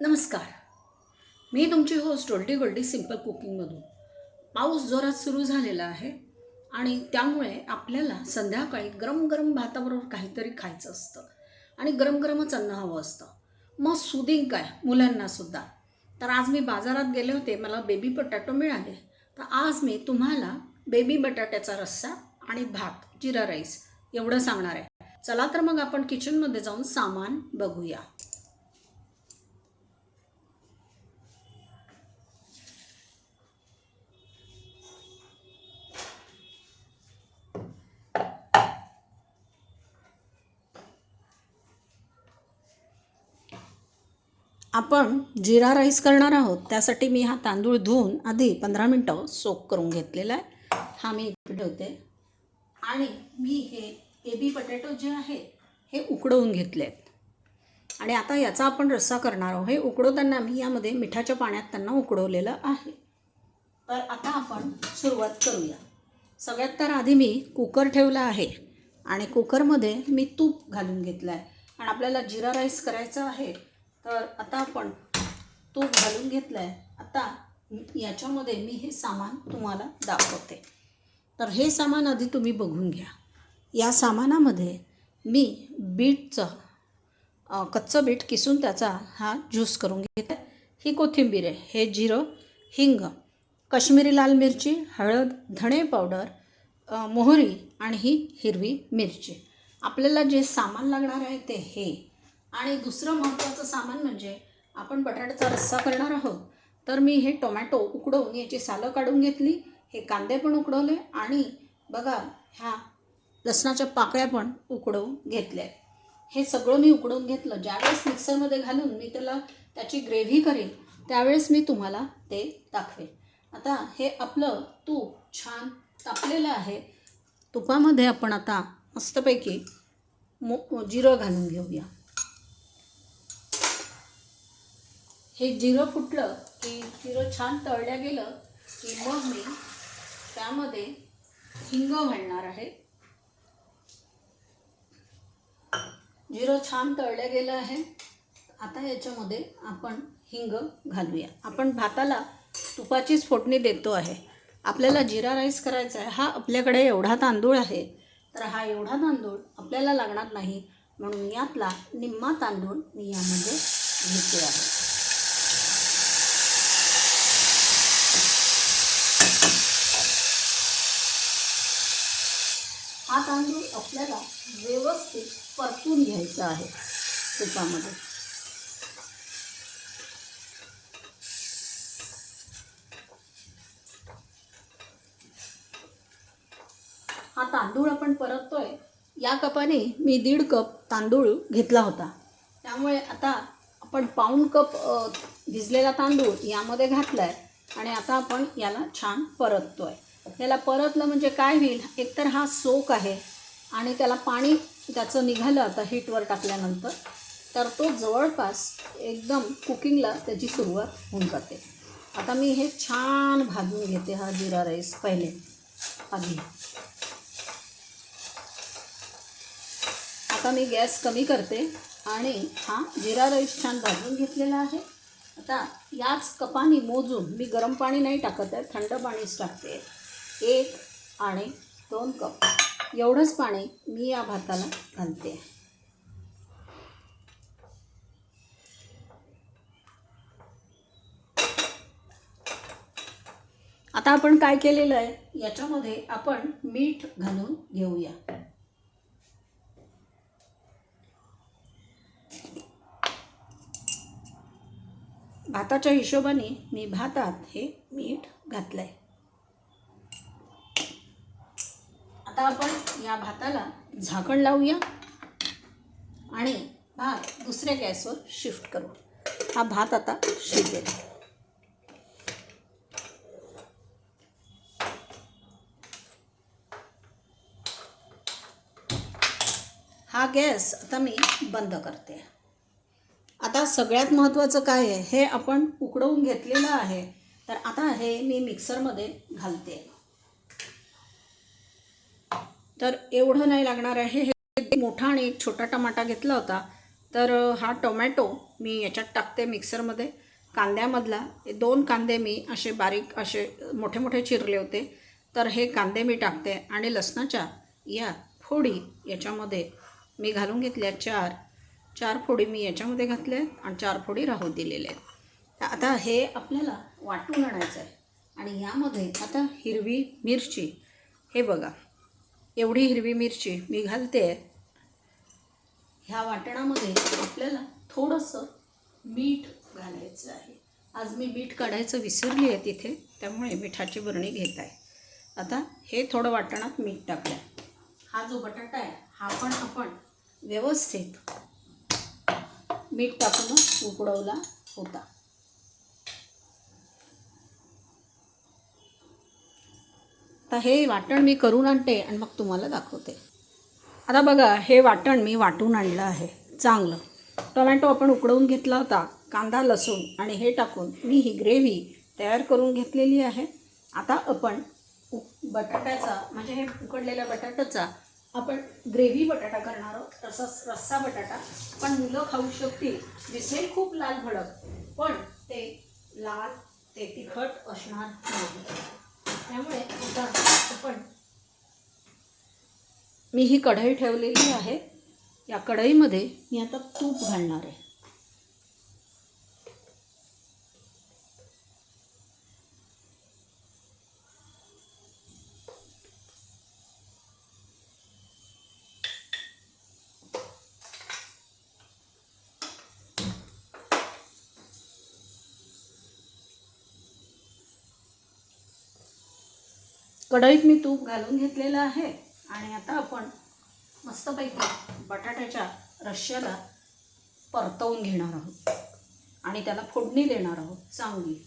नमस्कार. मी तुमची होस्ट ओल्डी गोल्डी सिंपल कुकिंगमधून पाऊस जोरात सुरू झालेला आहे आणि त्यामुळे आपल्याला संध्याकाळी गरम गरम भाताबरोबर काहीतरी खायचं असतं आणि गरम गरमच अन्न हवं असतं. मग सुदिंग काय? मुलांनासुद्धा तर आज मी बाजारात गेले होते मला बेबी बटाटो मिळाले. तर आज मी तुम्हाला बेबी बटाट्याचा रस्सा आणि भात जिरा राईस एवढं सांगणार आहे. चला तर मग आपण किचनमध्ये जाऊन सामान बघूया. आपण जिरा राईस करणार आहोत त्यासाठी मी हा तांदूळ धुवून आधी पंधरा मिनटं सोक करून घेतलेला आहे. हा मी इकडे ठेवते. आणि मी हे बेबी पटॅटो जे आहे हे उकडवून घेतले आहेत. आणि आता याचा आपण रस्सा करणार आहोत. हे उकडवताना मी यामध्ये मिठाच्या पाण्यात त्यांना उकडवलेलं आहे. तर आता आपण सुरुवात करूया. सगळ्यात तर आधी मी कुकर ठेवला आहे. आणि कुकरमध्ये मी तूप घालून घेतलं आहे आणि आपल्याला जिरा राईस करायचं आहे तर आता आपण तूप घालून घेतलं आहे आता याच्यामध्ये मी हे सामान तुम्हाला दाखवते. तर हे सामान आधी तुम्ही बघून घ्या. या सामानामध्ये मी बीटचं कच्चं बीट किसून त्याचा हा ज्यूस करून घेते. ही कोथिंबीर आहे. हे जिरं हिंग काश्मीरी लाल मिरची हळद धणे पावडर मोहरी आणि ही हिरवी मिरची. आपल्याला जे सामान लागणार आहे ते हे. आणि दुसरं महत्त्वाचं सामान म्हणजे आपण बटाट्याचा रस्सा करणार आहोत. तर मी हे टोमॅटो उकडवून याची सालं काढून घेतली. हे कांदे पण उकडवले आणि बघा ह्या लसणाच्या पाकळ्या पण उकडवून घेतल्या. हे सगळं मी उकडवून घेतलं. ज्यावेळेस मिक्सरमध्ये घालून मी त्याला त्याची ग्रेव्ही करेन त्यावेळेस मी तुम्हाला ते दाखवेन आता हे आपलं तूप छान तापलेलं आहे. तुपामध्ये आपण आता मस्तपैकी मो जिरं घालून घेऊया. हे जिरं फुटलं की जिरं छान तळल्या गेलं की मग मी त्यामध्ये हिंग घालणार आहे. जिरं छान तळलं गेलं आहे. आता याच्यामध्ये आपण हिंग घालूया. आपण भाताला तुपाचीच फोडणी देतो आहे. आपल्याला जिरा राईस करायचा आहे. हा आपल्याकडे एवढा तांदूळ आहे. तर हा एवढा तांदूळ आपल्याला लागणार नाही. म्हणून यातला निम्मा तांदूळ मी यामध्ये घेते आहे हा तांदूळ आपल्याला व्यवस्थित परतून घ्यायचं आहे तुपामध्ये हा तांदूळ आपण परततोय. या कपाने मी दीड कप तांदूळ घेतला होता. त्यामुळे आता आपण पाऊण कप भिजलेला तांदूळ यामध्ये घातला आहे आणि आता आपण याला छान परततोय. याला परतलं म्हणजे काय होईल? एकतर हा सोक आहे. आणि त्याला पाणी त्याचं निघालं आता हीटवर टाकल्यानंतर तर तो जवळपास एकदम कुकिंगला त्याची सुरुवात होऊन जाते. आता मी हे छान भाजून घेते हा जिरा राईस पहिले. आधी. आता मी गॅस कमी करते आणि हा जिरा राईस छान भाजून घेतलेला आहे. आता याच कपाने मोजून मी गरम पाणी नाही टाकत आहे थंड पाणीच टाकते. एक आणि दोन कप. एवढंच पाणी मी या भाताला घालते. आता आपण काय केलेलं आहे? याच्यामध्ये आपण मीठ घालून घेऊया. भाताच्या हिशोबाने मी भातात हे मीठ घातलं आहे आता आपण या भाताला झाकण लावूया. आणि भात दुसऱ्या गॅसवर शिफ्ट करू. हा भात आता शिजेल. हा गॅस आता मी बंद करते. आता सगळ्यात महत्त्वाचं काय आहे हे आपण उकडवून घेतलेलं आहे. तर आता हे मी मिक्सरमध्ये घालते. तर एवढं नाही लागणार आहे. हे मोठा आणि एक छोटा टमाटा घेतला होता. तर हा टोमॅटो मी याच्यात टाकते मिक्सरमध्ये. कांद्यामधला दोन कांदे मी असे बारीक असे मोठे मोठे चिरले होते. तर हे कांदे मी टाकते आणि लसणाच्या या फोडी याच्यामध्ये मी घालून घेतल्या चार. चार फोडी मी याच्यामध्ये घातल्या आहेत आणि चार फोडी राहू दिलेल्या आहेत. आता हे आपल्याला वाटून आणायचं आहे. आणि यामध्ये आता हिरवी मिरची. हे बघा. एवढी हिरवी मिरची मी घालते. ह्या वाटणामध्ये आपल्याला थोडंसं मीठ घालायचं आहे. आज मी मीठ काढायचं विसरली आहे तिथे त्यामुळे मिठाची बरणी घेत आहे. आता हे थोडं वाटणात मीठ टाकलं आहे हा जो बटाटा आहे हा पण आपण व्यवस्थित मीठ टाकून उकडवला होता. आता हे वाटण मी करून आणते आणि मग तुम्हाला दाखवते. आता बघा हे वाटण मी वाटून आणलं आहे. चांगलं. टोमॅटो आपण उकडवून घेतला होता कांदा लसूण आणि हे टाकून मी ही ग्रेव्ही तयार करून घेतलेली आहे. आता आपण उ बटाट्याचा म्हणजे हे उकडलेल्या बटाट्याचा आपण ग्रेव्ही बटाटा करणार आहोत. तसंच रस्सा बटाटा पण मुलं खाऊ शकतील. दिसेल खूप लाल भडक पण ते लाल ते तिखट असणार नाही. त्यामुळे आता आपण मी ही कढई ठेवलेली आहे. या कढईमध्ये मी आता तूप घालणार आहे. कढईत मी तूप घालून घेतलेलं आहे. आणि आता आपण मस्तपैकी बटाट्याच्या रश्श्याला परतवून घेणार आहोत. आणि त्याला फोडणी देणार आहोत चांगली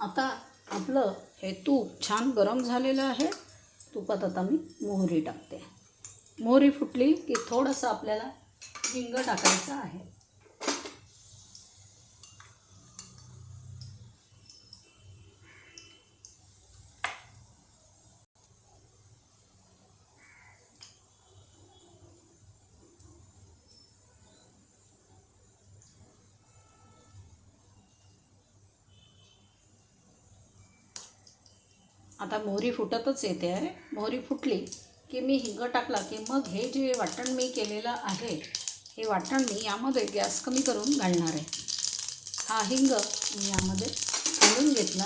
आता आपलं हे तूप छान गरम झालेलं आहे. तुपात आता मी मोहरी टाकते. मोहरी फुटली की थोडंसं आपल्याला हिंग टाकायचं आहे. आता मोहरी फुटतच येते आहे मोहरी फुटली की मी हिंग टाकला की मग हे जे वाटण मी केलेलं आहे हे वाटण मी यामध्ये गॅस कमी करून घालणार आहे. हा हिंग मी यामध्ये घालून घेतला.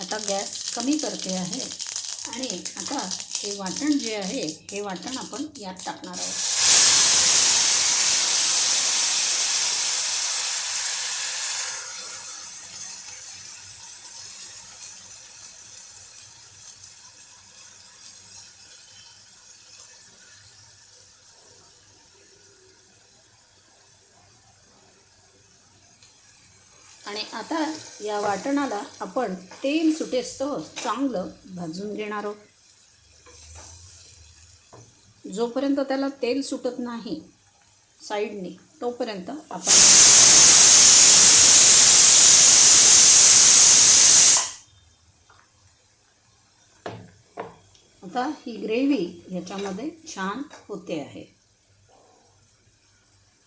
आता गॅस कमी करते आहे. आणि आता हे वाटण जे आहे हे वाटण आपण यात टाकणार आहोत आणि आता या वाटणाला आपण तेल सुटेस्तव चांगलं भाजून घेणार आहोत. जोपर्यंत त्याला तेल सुटत नाही साईडने तोपर्यंत आपण आता ही ग्रेव्ही ह्याच्यामध्ये छान होते आहे.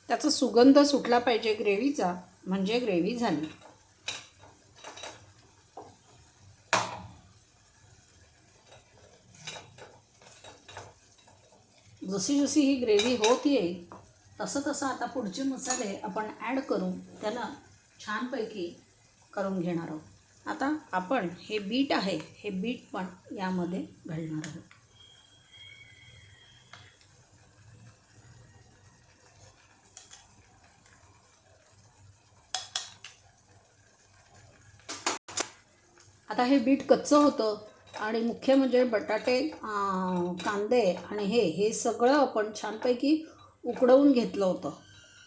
त्याचा सुगंध सुटला पाहिजे ग्रेव्हीचा म्हणजे ग्रेव्ही झाली. जशी जशी ही ग्रेव्ही होत येईल तसं तसं आता पुढचे मसाले आपण ॲड करून त्याला छानपैकी करून घेणार आहोत. आता आपण हे बीट आहे हे बीट पण यामध्ये घालणार आहोत. आता हे बीट कच्चं होतं आणि मुख्य म्हणजे बटाटे कांदे आणि हे हे सगळं आपण छानपैकी उकडवून घेतलं होतं.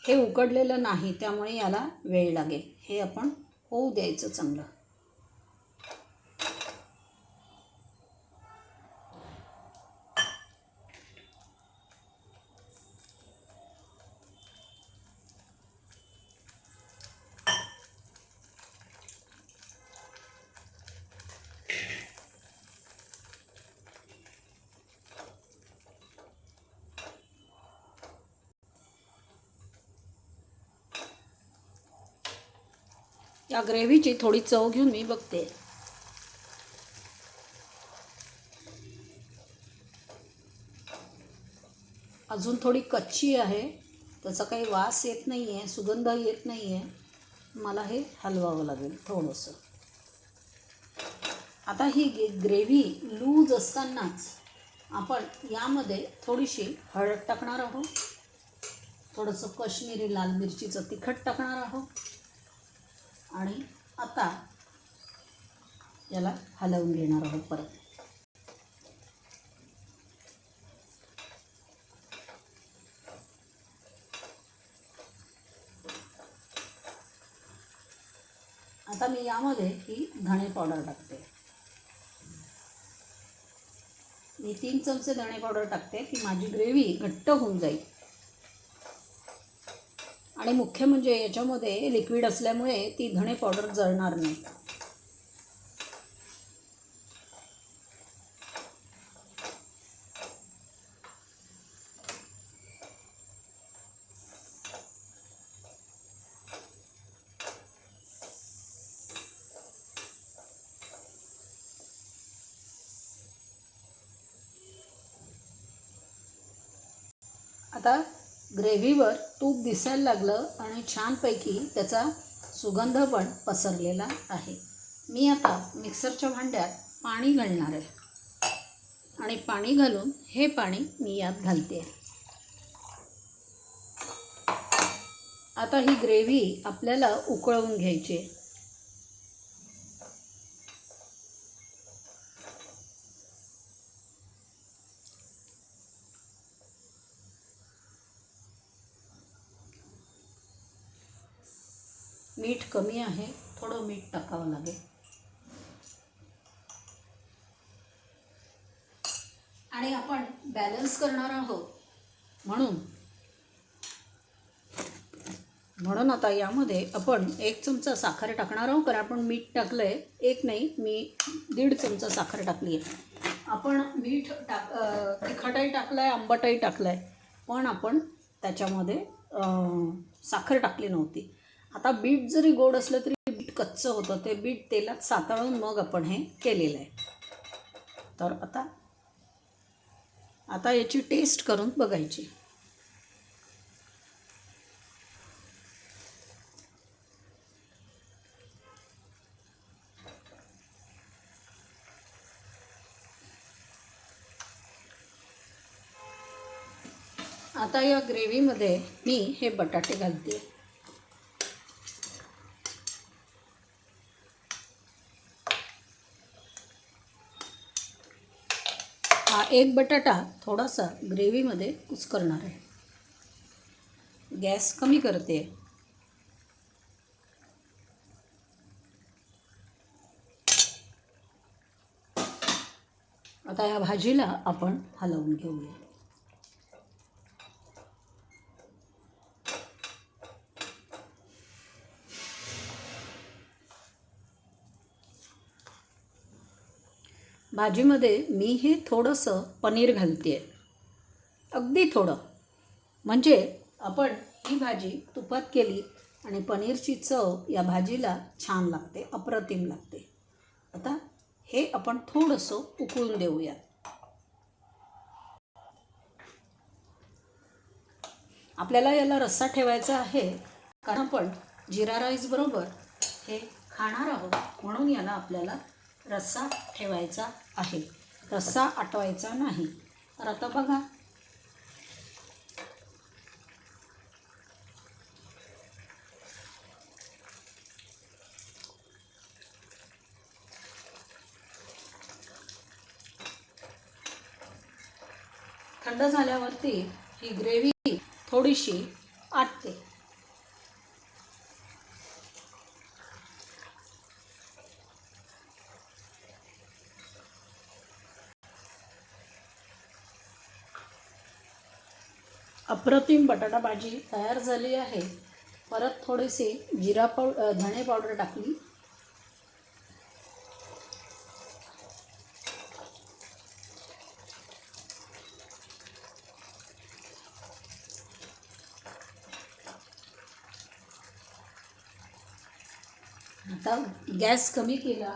हे उकडलेलं नाही त्यामुळे याला वेळ लागेल. हे आपण होऊ द्यायचं चांगलं. या ग्रेव्हीची थोडी चव घेऊन मी बघते. अजून थोडी कच्ची आहे. त्याचा काही वास येत नाही आहे सुगंध येत नाही आहे मला हे हलवावं लागेल थोडंसं. आता ही गे ग्रेव्ही लूज असतानाच आपण यामध्ये थोडीशी हळद टाकणार आहोत. थोडंसं कश्मीरी लाल मिरचीचं तिखट टाकणार आहोत. आणि आता याला हलवून घेणार आहोत परत. आता मी यामध्ये ही धणे पावडर टाकते. मी तीन चमचे धणे पावडर टाकते की माझी ग्रेव्ही घट्ट होऊन जाईल. आणि मुख्य म्हणजे याच्यामध्ये लिक्विड असल्यामुळे ती धणे पावडर जळणार नाही. आता ग्रेव्हीवर तूप दिसायला लागलं आणि छानपैकी त्याचा सुगंध पण पसरलेला आहे. मी आता मिक्सरच्या भांड्यात पाणी घालणार आहे. आणि पाणी घालून हे पाणी मी यात घालते. आता ही ग्रेव्ही आपल्याला उकळवून घ्यायची कमी आहे थोडं मीठ टाकावं लागेल. आणि आपण बॅलन्स करणार आहोत. म्हणून म्हणून आता यामध्ये आपण एक चमचा साखर टाकणार आहोत कारण आपण मीठ टाकलं आहे एक नाही मी दीड चमचा साखर टाकली आहे आपण मीठ टाक तिखटही टाकलं आहे आंबटही टाकलं आहे पण आपण त्याच्यामध्ये साखर टाकली नव्हती. आता बीट जरी गोड असलं तरी बीट कच्चं होतं. ते बीट तेलात सातळून मग आपण हे केलेलं आहे. तर आता आता याची टेस्ट करून बघायची. आता या ग्रेव्हीमध्ये मी हे बटाटे घालते हा एक बटाटा थोडासा ग्रेव्हीमध्ये कुस्करणार आहे. गॅस कमी करते. आता या भाजीला आपण हलवून घेऊया. भाजीमध्ये मी हे थोडंसं पनीर घालते आहे अगदी थोडं. म्हणजे आपण ही भाजी तुपात केली आणि पनीरची चव या भाजीला छान लागते अप्रतिम लागते. आता हे आपण थोडंसं उकळून देऊया आपल्याला याला रस्सा ठेवायचा आहे कारण आपण जिरा राईस बरोबर हे खाणार आहोत म्हणून याला आपल्याला रस्सा ठेवायचा आहे. रस्सा आटवायचा नाही. तर आता बघा. थंड झाल्यावरती ही ग्रेव्ही थोडीशी आटते. अप्रतिम बटाटा भाजी तयार झाली आहे. परत थोडीशी जिरा पाव धणे पावडर टाकली. आता गॅस कमी केला.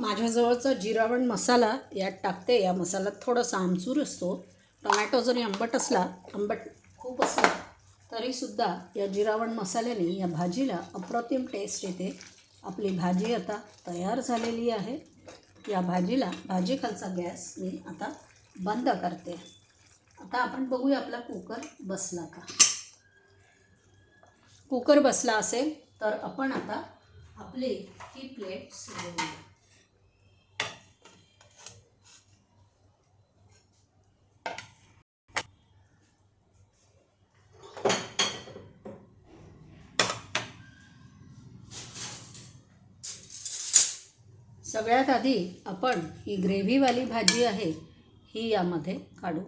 माझ्याजवळचा जिरावण मसाला यात टाकते. या मसाल्यात थोडासा आमचूर असतो. टोमॅटो जरी आंबट असला आंबट खूप असला तरीसुद्धा या जिरावण मसाल्याने या भाजीला अप्रतिम टेस्ट येते. आपली भाजी आता तयार झालेली आहे. या भाजीला भाजीखालचा गॅस मी आता बंद करते. आता आपण बघूया आपला कुकर बसला का. कुकर बसला असेल तर आपण आता आपली ही प्लेट शिजवूया सगळ्यात आधी आपण ही ग्रेव्हीवाली भाजी आहे ही यामध्ये काढू.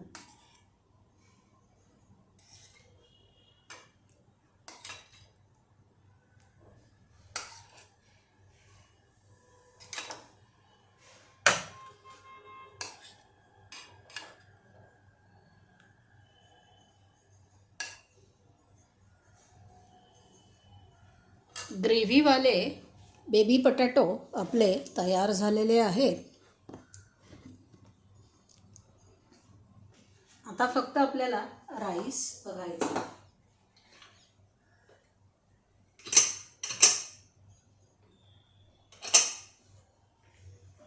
ग्रेव्हीवाले बेबी पटॅटो आपले तयार झालेले आहेत आता फक्त आपल्याला राईस बघायचा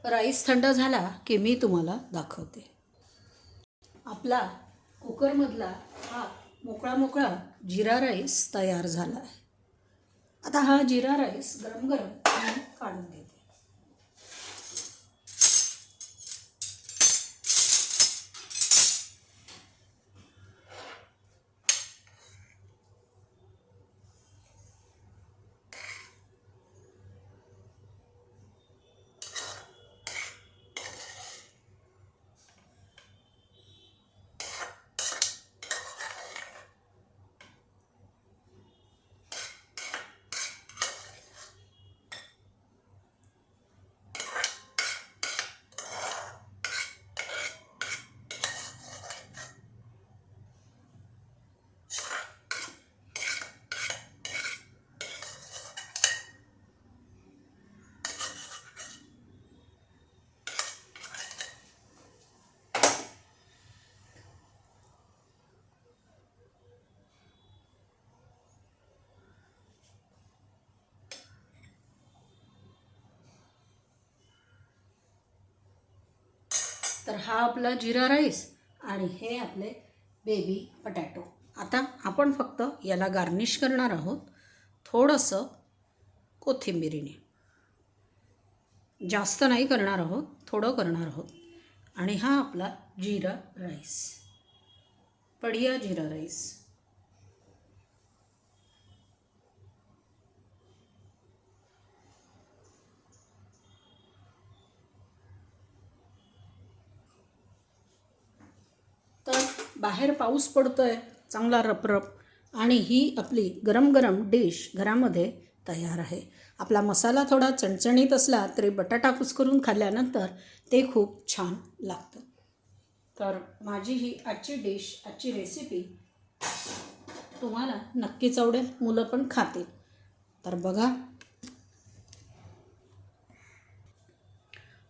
राईस थंड झाला की मी तुम्हाला दाखवते. आपला कुकरमधला हा मोकळा मोकळा जिरा राईस तयार झाला आहे. आता हा जिरा राईस गरम गरम काढून घेते तर हा आपला जिरा राईस आणि हे आपले बेबी पटॅटो आता आपण फक्त याला गार्निश करणार आहोत थोडंसं कोथिंबिरीने. जास्त नाही करणार आहोत थोडं करणार आहोत. आणि हा आपला जिरा राईस. पडिया जिरा राईस तर बाहेर पाऊस पडतो आहे चांगला रपरप. आणि ही आपली गरम गरम डिश घरामध्ये तयार आहे. आपला मसाला थोडा चणचणीत असला तरी बटाटा कुसकरून खाल्ल्यानंतर ते खूप छान लागतं. तर माझी ही आजची डिश आजची रेसिपी तुम्हाला नक्कीच आवडेल मुलं पण खातील. तर बघा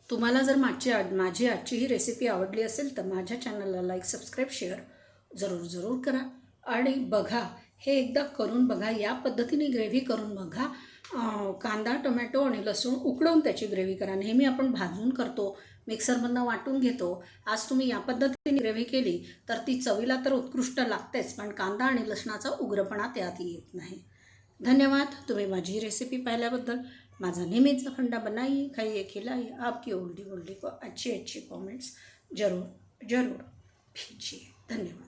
तुम्हाला जर माझी माझी आजची ही रेसिपी आवडली असेल तर माझ्या चॅनलला लाईक सबस्क्राईब शेअर जरूर जरूर करा. आणि बघा हे एकदा करून बघा या पद्धतीने ग्रेव्ही करून बघा. कांदा टोमॅटो आणि लसूण उकडवून त्याची ग्रेव्ही करा. नेहमी आपण भाजून करतो मिक्सरमधनं वाटून घेतो. आज तुम्ही या पद्धतीने ग्रेव्ही केली तर ती चवीला तर उत्कृष्ट लागतेच पण कांदा आणि लसणाचा उग्रपणा त्यात येत नाही. धन्यवाद. तुम्ही माझी रेसिपी पाहिल्याबद्दल. माझा नेहमीचा खंडा बनाइए खाइए खिलाइए आपकी ओल्डी ओल्डी को अच्छे अच्छे कमेंट्स जरूर जरूर भेजिए. धन्यवाद.